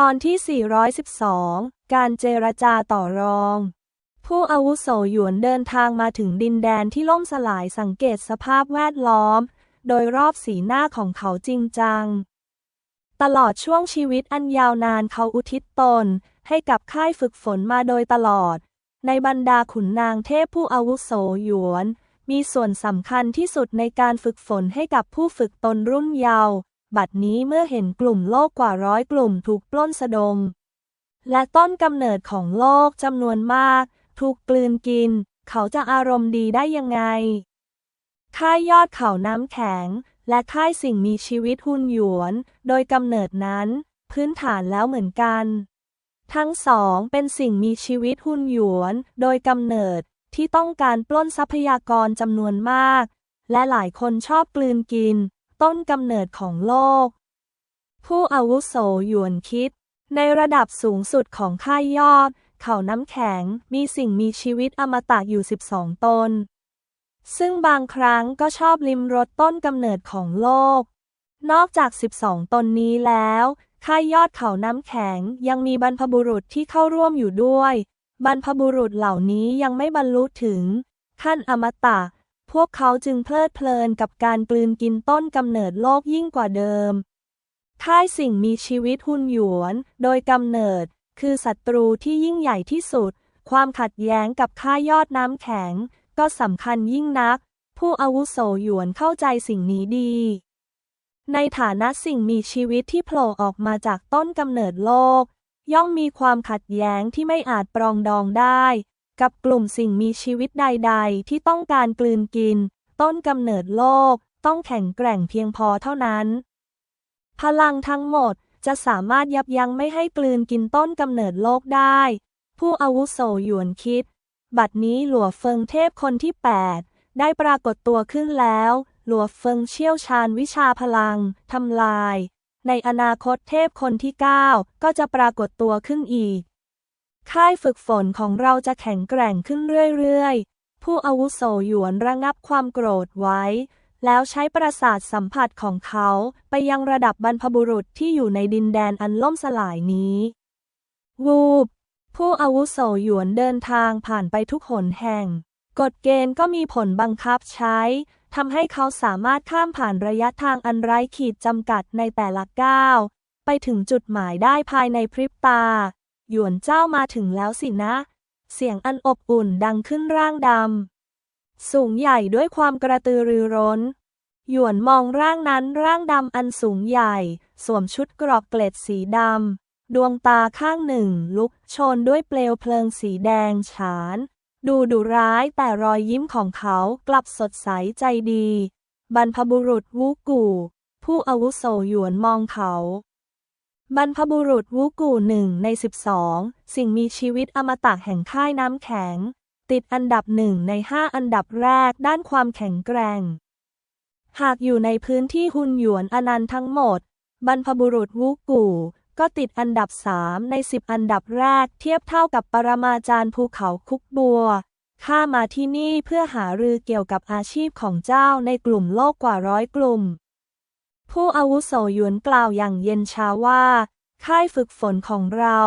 ตอนที่ 412 การเจรจาต่อรอง ผู้อาวุโสหยวนเดินทางมาถึงดินแดนที่ล่มสลายสังเกตสภาพแวดล้อม โดยรอบสีหน้าของเขาจริงจัง ตลอดช่วงชีวิตอันยาวนานเขาอุทิศตน ให้กับค่ายฝึกฝนมาโดยตลอด ในบรรดาขุนนางเทพผู้อาวุโสหยวน มีส่วนสำคัญที่สุดในการฝึกฝนให้กับผู้ฝึกตนรุ่นเยาว์ บัดนี้เมื่อเห็นกลุ่มโลกกว่าร้อยกลุ่มถูกปล้นสะดม และต้นกำเนิดของโลกจำนวนมาก ถูกกลืนกิน เขาจะอารมณ์ดีได้ยังไง ค่ายยอดเขาน้ำแข็ง และค่ายสิ่งมีชีวิตหุ่นหยวน โดยกำเนิดนั้น พื้นฐานแล้วเหมือนกัน ทั้งสองเป็นสิ่งมีชีวิตหุ่นหยวน โดยกำเนิดที่ต้องการปล้นทรัพยากรจำนวนมาก และหลายคนชอบกลืนกิน ต้นกำเนิดของโลก ผู้อาวุโสหยวนคิด ในระดับสูงสุดของค่ายยอด เขาน้ำแข็งมีสิ่งมีชีวิตอมตะอยู่ 12 ตน ซึ่งบางครั้งก็ชอบลิมรสต้นกำเนิดของโลก นอกจาก 12 ตนนี้แล้วค่ายยอดเขาน้ำแข็งยังมีบรรพบุรุษที่เข้าร่วมอยู่ด้วย บรรพบุรุษเหล่านี้ยังไม่บรรลุถึง ขั้นอมตะ พวกเขาจึงเพลิดเพลินกับการกลืนกินต้นกำเนิดโลกยิ่งกว่าเดิม ค่ายสิ่งมีชีวิตหุนหยวน โดยกำเนิด คือศัตรูที่ยิ่งใหญ่ที่สุด ความขัดแย้งกับค่ายยอดน้ำแข็ง ก็สำคัญยิ่งนัก ผู้อาวุโสหยวนเข้าใจสิ่งนี้ดี ในฐานะสิ่งมีชีวิตที่โผล่ออกมาจากต้นกำเนิดโลก ย่อมมีความขัดแย้งที่ไม่อาจปรองดองได้ กับกลุ่มสิ่งมีชีวิตใด ๆ ที่ต้องการกลืนกิน ต้นกำเนิดโลก ต้องแข็งแกร่งเพียงพอเท่านั้น พลังทั้งหมดจะสามารถยับยั้งไม่ให้กลืนกินต้นกำเนิดโลกได้ ผู้อาวุโสหยวนคิด บัดนี้หลัวเฟิงเทพคนที่ 8 ได้ปรากฏตัวขึ้นแล้ว หลัวเฟิงเชี่ยวชาญวิชาพลังทำลาย ในอนาคตเทพคนที่ 9 ก็จะปรากฏตัวขึ้นอีก ค่ายฝึกฝนของเราจะแข็งแกร่งขึ้นเรื่อยๆ ผู้อาวุโสหยวนระงับความโกรธไว้ แล้วใช้ประสาทสัมผัสของเขาไปยังระดับบรรพบุรุษที่อยู่ในดินแดนอันล่มสลายนี้ วูบ ผู้อาวุโสหยวนเดินทางผ่านไปทุกหนแห่ง กฎเกณฑ์ก็มีผลบังคับใช้ทำให้เขาสามารถข้ามผ่านระยะทางอันไร้ขีดจำกัดในแต่ละก้าว ไปถึงจุดหมายได้ภายในพริบตา หยวนเจ้ามาถึงแล้วสินะ เสียงอันอบอุ่นดังขึ้นร่างดำ สูงใหญ่ด้วยความกระตือรือร้น หยวนมองร่างนั้นร่างดำอันสูงใหญ่ สวมชุดกรอกเกล็ดสีดำ ดวงตาข้างหนึ่งลุกโชนด้วยเปลวเพลิงสีแดงฉาน ดูดุร้ายแต่รอยยิ้มของเขากลับสดใสใจดี บรรพบุรุษวูกู ผู้อาวุโสหยวนมองเขา บรรพบุรุษวูกูหนึ่งในสิบสองสิ่งมีชีวิตอมตะแห่งค่ายน้ำแข็ง ติดอันดับหนึ่งในห้าอันดับแรกด้านความแข็งแกร่ง หากอยู่ในพื้นที่หุนหยวนอนันต์ทั้งหมด บรรพบุรุษวูกูก็ติดอันดับสามในสิบอันดับแรกเทียบเท่ากับปรมาจารย์ภูเขาคุกบัว ข้ามาที่นี่เพื่อหารือเกี่ยวกับอาชีพของเจ้าในกลุ่มโลกกว่าร้อยกลุ่ม ผู้อาวุโสหยวนกล่าวอย่างเย็นชาว่า ค่ายฝึกฝนของเรา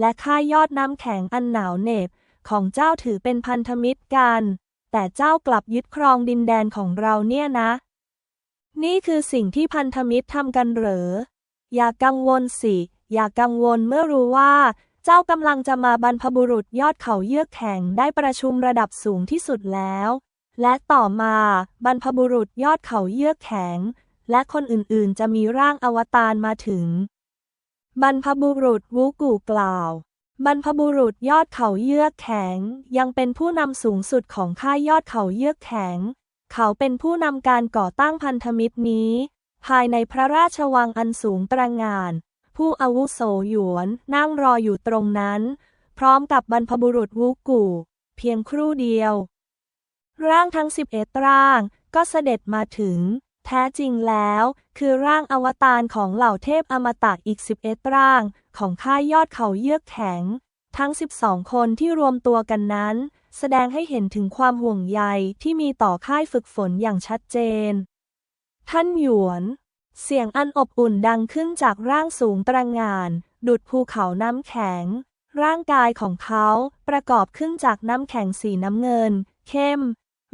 และค่ายยอดน้ำแข็งอันหนาวเหน็บของเจ้าถือเป็นพันธมิตรกัน แต่เจ้ากลับยึดครองดินแดนของเราเนี่ยนะ นี่คือสิ่งที่พันธมิตรทำกันเหรอ อย่ากังวลสิ อย่ากังวลเมื่อรู้ว่า เจ้ากำลังจะมาบรรพบุรุษยอดเขาเยือกแข็งได้ประชุมระดับสูงที่สุดแล้ว และต่อมาบรรพบุรุษยอดเขาเยือกแข็ง และคนอื่นๆ จะมีร่างอวตารมาถึง บรรพบุรุษวูกูกล่าว บรรพบุรุษยอดเขาเยือกแข็ง ยังเป็นผู้นำสูงสุดของค่ายยอดเขาเยือกแข็ง เขาเป็นผู้นำการก่อตั้งพันธมิตรนี้ ภายในพระราชวังอันสูงตระงาน ผู้อาวุโสหยวนนั่งรออยู่ตรงนั้น พร้อมกับบรรพบุรุษวูกูเพียงครู่เดียว ร่างทั้งสิบเอ็ดร่างก็เสด็จมาถึง แท้จริงแล้ว คือร่างอวตารของเหล่าเทพอมตะอีกสิบเอ็ดร่าง ของค่ายยอดเขาเยือกแข็ง ทั้ง 12 คนที่รวมตัวกันนั้น แสดงให้เห็นถึงความห่วงใยที่มีต่อค่ายฝึกฝนอย่างชัดเจน ท่านหยวน เสียงอันอบอุ่นดังขึ้นจากร่างสูงตระงาน ดุดภูเขาน้ำแข็ง ร่างกายของเขาประกอบขึ้นจากน้ำแข็งสีน้ำเงิน เข้ม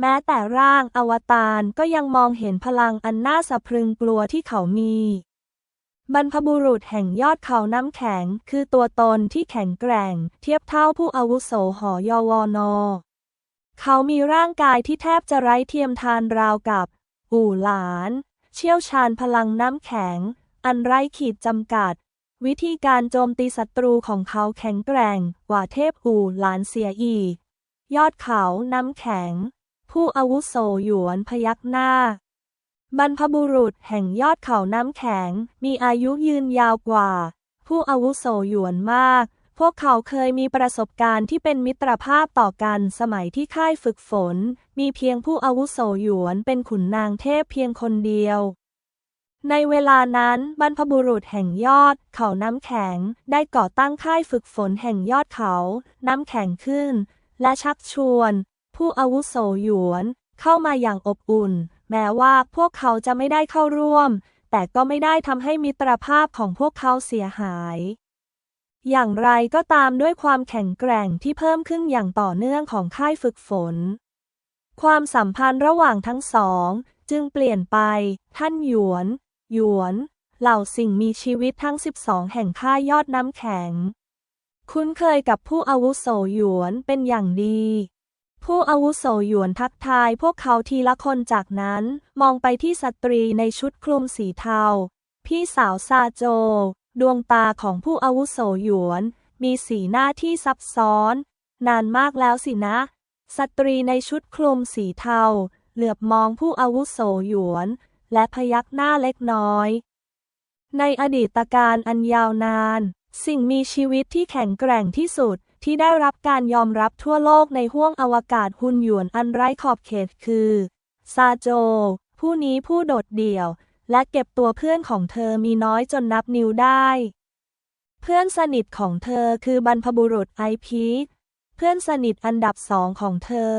แม้แต่ร่างอวตารก็ยังมองเห็นพลังอันน่าสะพรึงกลัวที่เขามี บรรพบุรุษแห่งยอดเขาน้ำแข็ง คือตัวตนที่แข็งแกร่ง เทียบเท่าผู้อาวุโสหอยวนอ เขามีร่างกายที่แทบจะไร้เทียมทานราวกับอู่หลาน เชี่ยวชาญพลังน้ำแข็ง อันไร้ขีดจำกัด วิธีการโจมตีศัตรูของเขาแข็งแกร่งกว่าเทพอู่หลานเสียอีก ยอดเขาน้ำแข็ง ผู้อาวุโสหยวนพยักหน้า บรรพบุรุษแห่งยอดเขาน้ำแข็ง มีอายุยืนยาวกว่า ผู้อาวุโสหยวนมาก พวกเขาเคยมีประสบการณ์ที่เป็นมิตรภาพต่อกันสมัยที่ค่ายฝึกฝน มีเพียงผู้อาวุโสหยวนเป็นขุนนางเทพเพียงคนเดียวในเวลานั้นบรรพบุรุษแห่งยอด เขาน้ำแข็ง ได้ก่อตั้งค่ายฝึกฝนแห่งยอดเขา น้ำแข็งขึ้น และชักชวน ผู้อาวุโสหยวน เข้ามาอย่างอบอุ่น แม้ว่าพวกเขาจะไม่ได้เข้าร่วม แต่ก็ไม่ได้ทำให้มิตรภาพของพวกเขาเสียหาย อย่างไรก็ตามด้วยความแข็งแกร่งที่เพิ่มขึ้นอย่างต่อเนื่องของค่ายฝึกฝน ความสัมพันธ์ระหว่างทั้งสอง จึงเปลี่ยนไป ท่านหยวน หยวน เหล่าสิ่งมีชีวิตทั้ง 12 แห่งค่ายยอดน้ำแข็ง คุ้นเคยกับผู้อาวุโสหยวนเป็นอย่างดี ผู้อาวุโสหยวนทักทายพวกเขาทีละคนจากนั้น มองไปที่สตรีในชุดคลุมสีเทา พี่สาวซาโจ ดวงตาของผู้อาวุโสหยวน มีสีหน้าที่ซับซ้อน นานมากแล้วสินะ สตรีในชุดคลุมสีเทา เหลือบมองผู้อาวุโสหยวน และพยักหน้าเล็กน้อย ในอดีตการอันยาวนาน สิ่งมีชีวิตที่แข็งแกร่งที่สุด ที่ได้รับการยอมรับทั่วโลกในห้วงอวกาศหุนหยวนอันไร้ขอบเขตคือ ซาโจ ผู้นี้ผู้โดดเดี่ยว และเก็บตัวเพื่อนของเธอมีน้อยจนนับนิ้วได้ เพื่อนสนิทของเธอคือบรรพบุรุษไอพีคเพื่อนสนิทอันดับสองของเธอ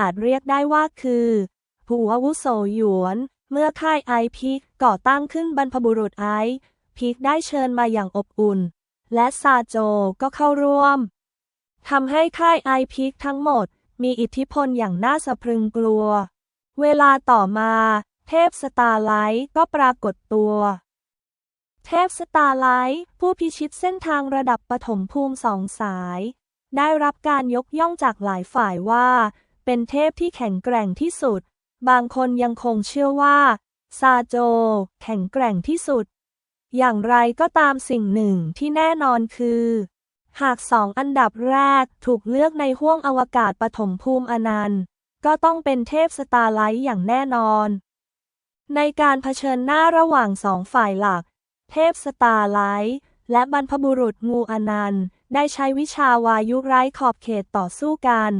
อาจเรียกได้ว่าคือผู้อาวุโสหยวน เมื่อค่ายไอพีคก่อตั้งขึ้นบรรพบุรุษไอพีคได้เชิญมาอย่างอบอุ่น และซาโจก็เข้าร่วม ทำให้ค่ายไอพีคทั้งหมด มีอิทธิพลอย่างน่าสะพรึงกลัว เวลาต่อมา เทพสตาร์ไลท์ก็ปรากฏตัว เทพสตาร์ไลท์ผู้พิชิตเส้นทางระดับปฐมภูมิสองสาย ได้รับการยกย่องจากหลายฝ่ายว่า เป็นเทพที่แข็งแกร่งที่สุด บางคนยังคงเชื่อว่า ซาโจ แข็งแกร่งที่สุด อย่างไรก็ตามสิ่งหนึ่งที่แน่นอนคือ หากสองอันดับแรกถูกเลือกในห้วงอวกาศปฐมภูมิอนันต์ ก็ต้องเป็นเทพสตาร์ไลท์อย่างแน่นอน ในการเผชิญหน้าระหว่างสองฝ่ายหลัก เทพสตาร์ไลท์และบรรพบุรุษงูอนันต์ ได้ใช้วิชาวายุไร้ขอบเขตต่อสู้กัน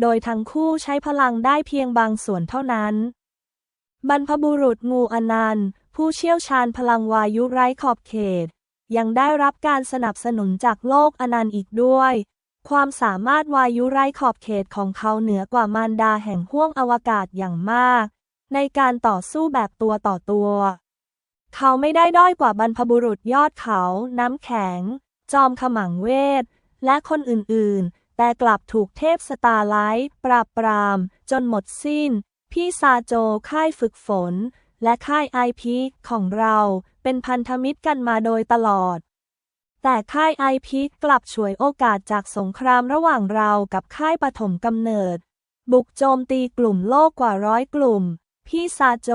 โดยทั้งคู่ใช้พลังได้เพียงบางส่วนเท่านั้น บรรพบุรุษงูอนันต์ ผู้เชี่ยวชาญพลังวายุไร้ขอบเขต ยังได้รับการสนับสนุนจากโลกอนันต์อีกด้วย ความสามารถวายุไร้ขอบเขตของเขาเหนือกว่ามารดาแห่งห้วงอวกาศอย่างมาก ในการต่อสู้แบบตัวต่อตัว เขาไม่ได้ด้อยกว่าบรรพบุรุษยอดเขา น้ำแข็ง จอมขมังเวท และคนอื่น ๆ แต่กลับถูกเทพสตาร์ไลท์ปราบปราม จนหมดสิ้น พี่ซาโจค่ายฝึกฝน และค่ายไอพีของเรา เป็นพันธมิตรกันมาโดยตลอด แต่ค่ายไอพีกลับฉวยโอกาสจากสงครามระหว่างเรากับค่ายปฐมกำเนิด บุกโจมตีกลุ่มโลกกว่าร้อยกลุ่ม พี่ซาโจ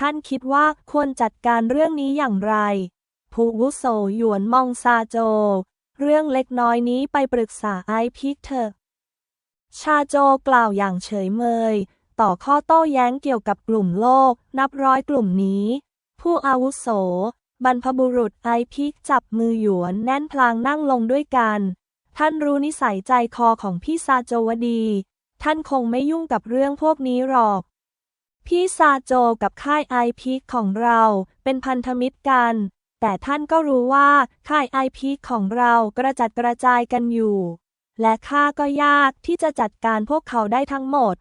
ท่านคิดว่าควรจัดการเรื่องนี้อย่างไร ผู้วุโสหยวนมองซาโจ เรื่องเล็กน้อยนี้ไปปรึกษาไอพีเถอะ ชาโจกล่าวอย่างเฉยเมยต่อข้อโต้แย้งเกี่ยวกับกลุ่มโลก นับร้อยกลุ่มนี้ ผู้อาวุโส บรรพบุรุษไอพิกจับมือหยวนแน่นพลางนั่งลงด้วยกัน ท่านรู้นิสัยใจคอของพี่ซาโจวดี ท่านคงไม่ยุ่งกับเรื่องพวกนี้หรอก พี่ซาโจกับค่ายไอพิกของเราเป็นพันธมิตรกัน แต่ท่านก็รู้ว่าค่ายไอพิกของเรากระจัดกระจายกันอยู่ และข้าก็ยากที่จะจัดการพวกเขาได้ทั้งหมด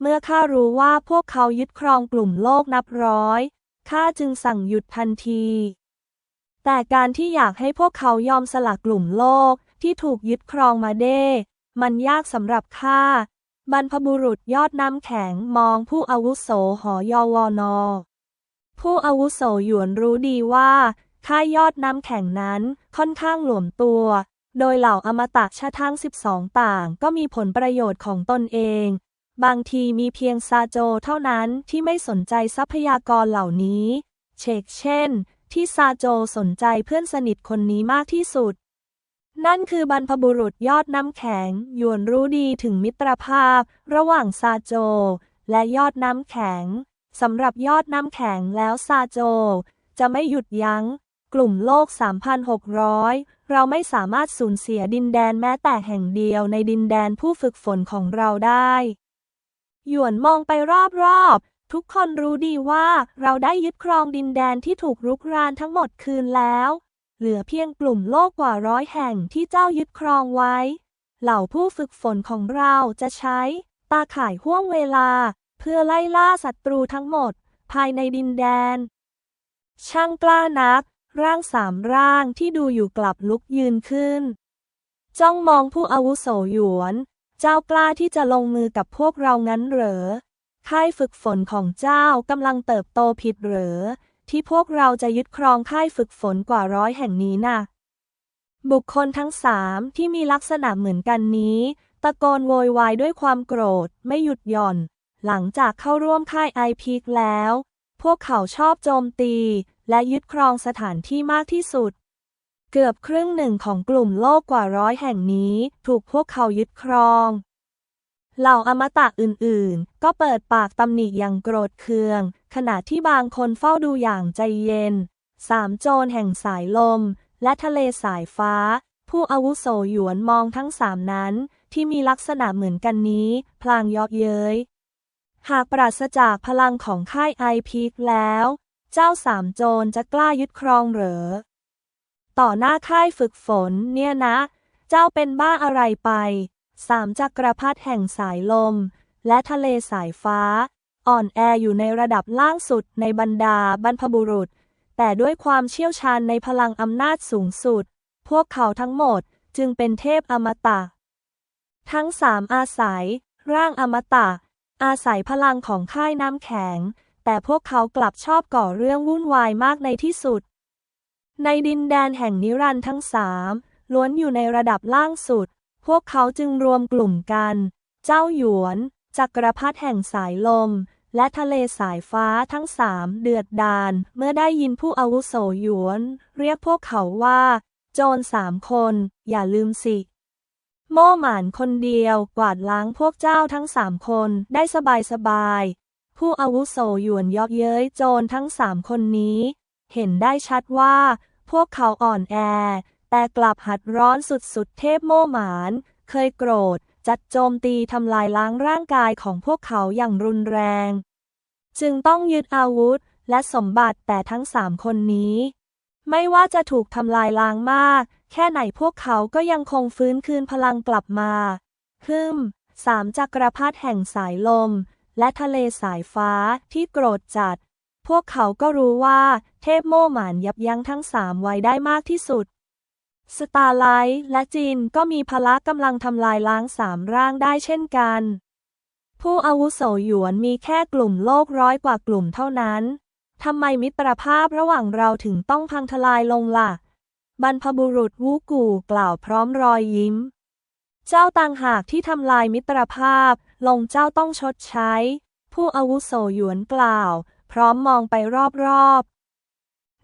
เมื่อข้ารู้ว่าพวกเขายึดครองกลุ่มโลกนับร้อย ข้าจึงสั่งหยุดทันที แต่การที่อยากให้พวกเขายอมสละกลุ่มโลกที่ถูกยึดครองมาเด้ มันยากสำหรับข้า บรรพบุรุษยอดน้ำแข็งมองผู้อาวุโสหอยอวนอ ผู้อาวุโสหยวนรู้ดีว่าค่ายยอดน้ำแข็งนั้นค่อนข้างหลวมตัว โดยเหล่าอมตะชะทั้ง 12 ต่างก็มีผลประโยชน์ของตนเอง บางทีมีเพียงซาโจเท่านั้นที่ไม่สนใจทรัพยากรเหล่านี้ เชกเช่น ที่ซาโจสนใจเพื่อนสนิทคนนี้มากที่สุด นั่นคือบรรพบุรุษยอดน้ำแข็ง ยวนรู้ดีถึงมิตรภาพ ระหว่างซาโจ และยอดน้ำแข็งสำหรับยอดน้ำแข็งแล้วซาโจ จะไม่หยุดยัง้ง กลุ่มโลก 3,600 เราไม่สามารถสูญเสียดินแดนแม้แต่แห่งเดียวในดินแดนผู้ฝึกฝนของเราได้ หยวนมองไปรอบๆ ทุกคนรู้ดีว่าเราได้ยึดครองดินแดนที่ถูกรุกรานทั้งหมดคืนแล้ว เหลือเพียงกลุ่มโลกกว่าร้อยแห่งที่เจ้ายึดครองไว้ เหล่าผู้ฝึกฝนของเราจะใช้ ตาข่ายห่วงเวลา เพื่อไล่ล่าศัตรูทั้งหมด ภายในดินแดน ช่างกล้านัก ร่างสามร่างที่ดูอยู่กลับลุกยืนขึ้น จ้องมองผู้อาวุโสหยวน เจ้ากล้าที่จะลงมือกับพวกเรางั้นเหรอ ค่ายฝึกฝนของเจ้ากำลังเติบโตผิดเหรอ ที่พวกเราจะยึดครองค่ายฝึกฝนกว่าร้อยแห่งนี้น่ะ บุคคลทั้งสามที่มีลักษณะเหมือนกันนี้ ตะโกนโวยวายด้วยความโกรธไม่หยุดหย่อน หลังจากเข้าร่วมค่ายไอพีกแล้ว พวกเขาชอบโจมตี และยึดครองสถานที่มากที่สุด เกือบครึ่งหนึ่งของกลุ่มโลกกว่าร้อยแห่งนี้ ถูกพวกเขายึดครอง เหล่าอมตะอื่นๆ ก็เปิดปากตำหนิอย่างโกรธเคือง ขณะที่บางคนเฝ้าดูอย่างใจเย็น สามโจรแห่งสายลม และทะเลสายฟ้า ผู้อาวุโสหยวนมองทั้งสามนั้น ที่มีลักษณะเหมือนกันนี้ พลางยอกเย้ย หากปราศจากพลังของค่ายไอพีกแล้ว เจ้าสามโจรจะกล้ายึดครองเหรอ ต่อหน้าค่ายฝึกฝนเนี่ยนะ เจ้าเป็นบ้าอะไรไป สามจักรพรรดิแห่งสายลม และทะเลสายฟ้า อ่อนแออยู่ในระดับล่างสุดในบรรดาบรรพบุรุษ แต่ด้วยความเชี่ยวชาญในพลังอำนาจสูงสุด พวกเขาทั้งหมดจึงเป็นเทพอมตะ ทั้งสามอาศัย ร่างอมตะ อาศัยพลังของค่ายน้ำแข็ง แต่พวกเขากลับชอบก่อเรื่องวุ่นวายมากในที่สุด ในดินแดนแห่งนิรันดร์ทั้งสามล้วนอยู่ในระดับล่างสุด พวกเขาจึงรวมกลุ่มกัน เจ้าหยวน จักรพรรดิแห่งสายลม และทะเลสายฟ้าทั้งสามเดือดดาลเมื่อได้ยินผู้อาวุโสหยวน เรียกพวกเขาว่า โจรสามคน อย่าลืมสิโม่หมานคนเดียวกวาดล้างพวกเจ้าทั้งสามคนได้สบายสบายๆผู้อาวุโสหยวนยอกเย้ยโจรทั้งสามคนนี้ เห็นได้ชัดว่า พวกเขาอ่อนแอ แต่กลับหัดร้อนสุดๆ เทพโมหมาน เคยโกรธ จัดโจมตีทำลายล้างร่างกายของพวกเขาอย่างรุนแรง จึงต้องยึดอาวุธและสมบัติแต่ทั้งสามคนนี้ ไม่ว่าจะถูกทำลายล้างมาก แค่ไหนพวกเขาก็ยังคงฟื้นคืนพลังกลับมาฮึมสามจักรพรรดิแห่งสายลม และทะเลสายฟ้าที่โกรธจัด พวกเขาก็รู้ว่า เทพโม่หมานยับยั้งทั้งสามไว้ได้มากที่สุด สตาร์ไลท์และจินก็มีพละกำลังทำลายล้างสามร่างได้เช่นกัน ผู้อาวุโสหยวนมีแค่กลุ่มโลกร้อยกว่ากลุ่มเท่านั้นทำไมมิตรภาพระหว่างเราถึงต้องพังทลายลงล่ะ บรรพบุรุษวูกูกล่าวพร้อมรอยยิ้ม เจ้าต่างหากที่ทำลายมิตรภาพ ลงเจ้าต้องชดใช้ ผู้อาวุโสหยวนกล่าว พร้อมมองไปรอบๆ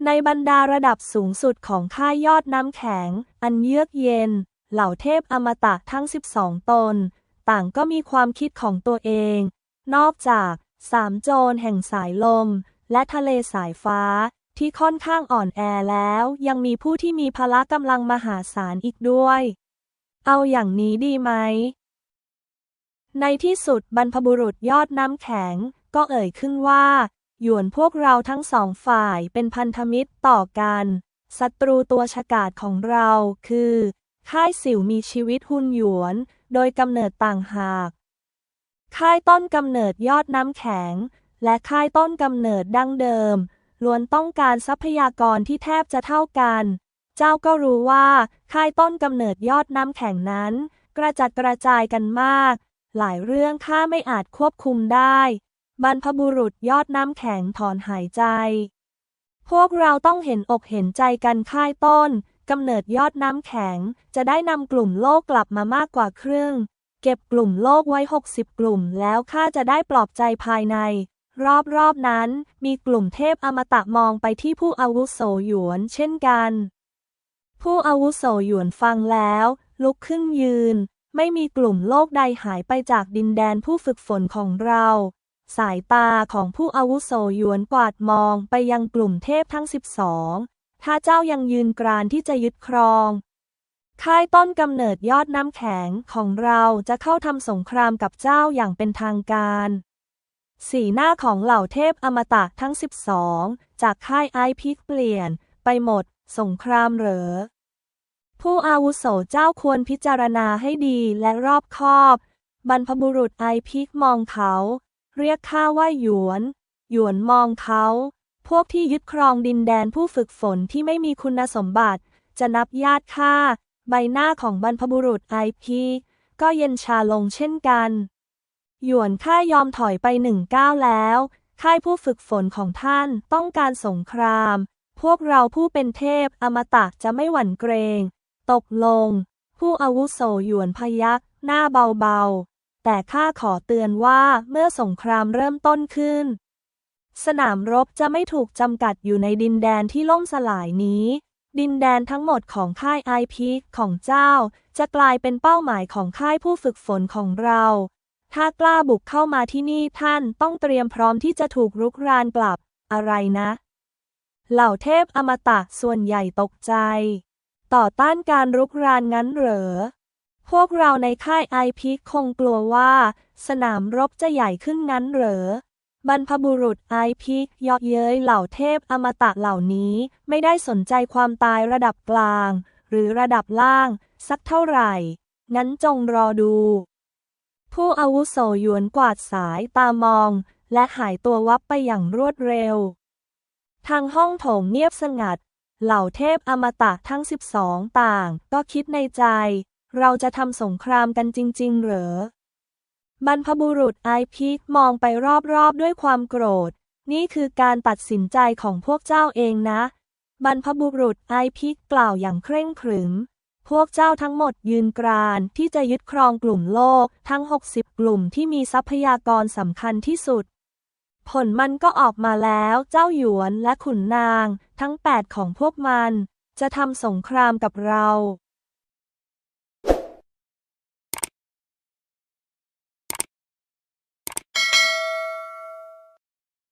ในบรรดาระดับสูงสุดของค่ายยอดน้ำแข็ง อันเยือกเย็น เหล่าเทพอมตะทั้ง 12 ตน ต่างก็มีความคิดของตัวเอง นอกจากสามโจรแห่งสายลม และทะเลสายฟ้าที่ค่อนข้างอ่อนแอแล้ว ยังมีผู้ที่มีพละกำลังมหาศาลอีกด้วย เอาอย่างนี้ดีไหม ในที่สุดบรรพบุรุษยอดน้ำแข็งก็เอ่ยขึ้นว่า หยวนพวกเราทั้งสองฝ่ายเป็นพันธมิตรต่อกัน ศัตรูตัวฉกาจของเราคือ ค่ายสิวมีชีวิตหุนหยวน โดยกำเนิดต่างหาก ค่ายต้นกำเนิดยอดน้ำแข็ง และค่ายต้นกำเนิดดั้งเดิม ล้วนต้องการทรัพยากรที่แทบจะเท่ากัน เจ้าก็รู้ว่า ค่ายต้นกำเนิดยอดน้ำแข็งนั้น กระจัดกระจายกันมาก หลายเรื่องข้าไม่อาจควบคุมได้ บรรพบุรุษยอดน้ำแข็งถอนหายใจ พวกเราต้องเห็นอกเห็นใจกันค่ายต้นกำเนิดยอดน้ำแข็ง จะได้นำกลุ่มโลกกลับมามากกว่าครึ่ง เก็บกลุ่มโลกไว้ 60 กลุ่ม แล้วข้าจะได้ปลอบใจภายใน รอบๆนั้นมีกลุ่มเทพอมตะมองไปที่ผู้อาวุโสหยวนเช่นกัน ผู้อาวุโสหยวนฟังแล้ว ลุกขึ้นยืน ไม่มีกลุ่มโลกใดหายไปจากดินแดนผู้ฝึกฝนของเรา สายตาของผู้อาวุโสหยวนกวาดมองไปยังกลุ่มเทพทั้ง 12 ถ้าเจ้ายังยืนกรานที่จะยึดครอง ค่ายต้นกำเนิดยอดน้ำแข็งของเราจะเข้าทำสงครามกับเจ้าอย่างเป็นทางการ สีหน้าของเหล่าเทพอมตะทั้ง 12 จากค่ายไอพิกเปลี่ยนไปหมด สงครามเหรอ ผู้อาวุโสเจ้าควรพิจารณาให้ดีและรอบคอบ บรรพบุรุษไอพิกมองเขา เรียกข้าว่าหยวน หยวนมองเขา พวกที่ยึดครองดินแดนผู้ฝึกฝนที่ไม่มีคุณสมบัติ จะนับญาติข้า ใบหน้าของบรรพบุรุษไอพีก็เย็นชาลงเช่นกัน หยวนข้ายอมถอยไปหนึ่งก้าวแล้ว ค่ายผู้ฝึกฝนของท่านต้องการสงคราม พวกเราผู้เป็นเทพอมตะจะไม่หวั่นเกรง ตกลง ผู้อาวุโสหยวนพยักหน้าเบาๆ แต่ข้าขอเตือนว่าเมื่อสงครามเริ่มต้นขึ้น สนามรบจะไม่ถูกจำกัดอยู่ในดินแดนที่ล่มสลายนี้ ดินแดนทั้งหมดของค่ายไอพีของเจ้า จะกลายเป็นเป้าหมายของค่ายผู้ฝึกฝนของเรา ถ้ากล้าบุกเข้ามาที่นี่ท่านต้องเตรียมพร้อมที่จะถูกรุกรานกลับอะไรนะ เหล่าเทพอมตะส่วนใหญ่ตกใจ ต่อต้านการรุกรานงั้นเหรอ พวกเราในค่ายไอพิกคงกลัวว่า สนามรบจะใหญ่ขึ้นงั้นเหรอบรรพบุรุษไอพิกยาะเย้ยเหล่าเทพอมตะเหล่านี้ ไม่ได้สนใจความตายระดับกลาง หรือระดับล่าง สักเท่าไหร่ งั้นจงรอดู ผู้อาวุโสหยวนกวาดสายตามอง และหายตัววับไปอย่างรวดเร็ว ทางห้องโถงเงียบสงัด เหล่าเทพอมตะทั้ง 12 ต่าง ก็คิดในใจ เราจะทำสงครามกันจริง ๆ เหรอบรรพบุรุษไอพิกมองไปรอบๆด้วยความโกรธ นี่คือการตัดสินใจของพวกเจ้าเองนะ บรรพบุรุษไอพิกกล่าวอย่างเคร่งขรึม พวกเจ้าทั้งหมดยืนกรานที่จะยึดครองกลุ่มโลกทั้ง 60 กลุ่มที่มีทรัพยากรสำคัญที่สุด ผลมันก็ออกมาแล้วเจ้าหยวนและขุนนาง ทั้ง 8 ของพวกมัน จะทำสงครามกับเรา